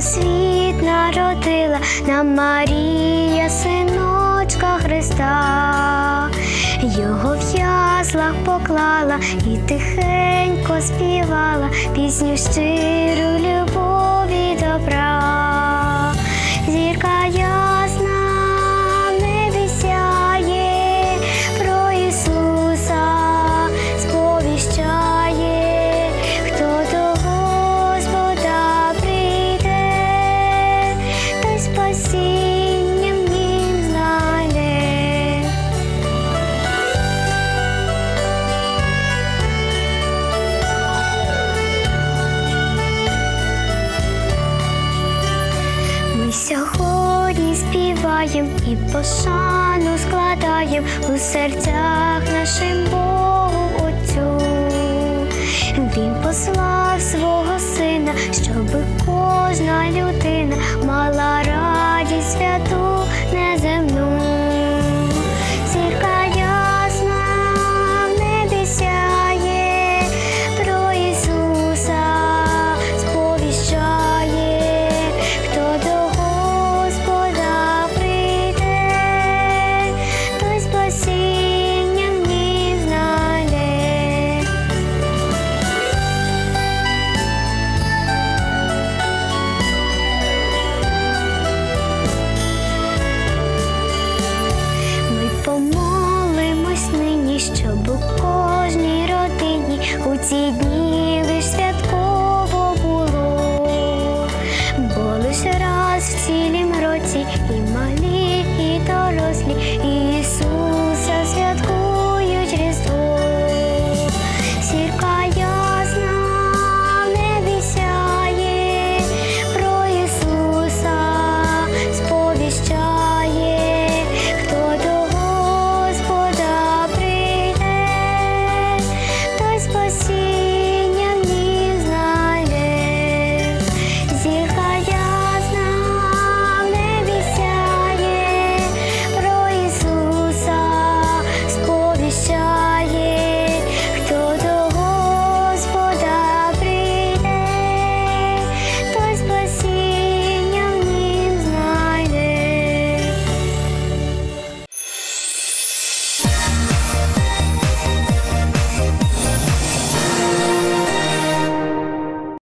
світ народила нам Марія, синочка Христа, його в яслах поклала і тихенько співала пісню щиру співаєм і пошану складаєм у серцях нашим Богу Отцю. Він послав свого сина, щоби кожна людина мала радість святу щоб у кожній родині у ці дні лиш святково було, бо лише раз в цілім році і малі, і дорослі.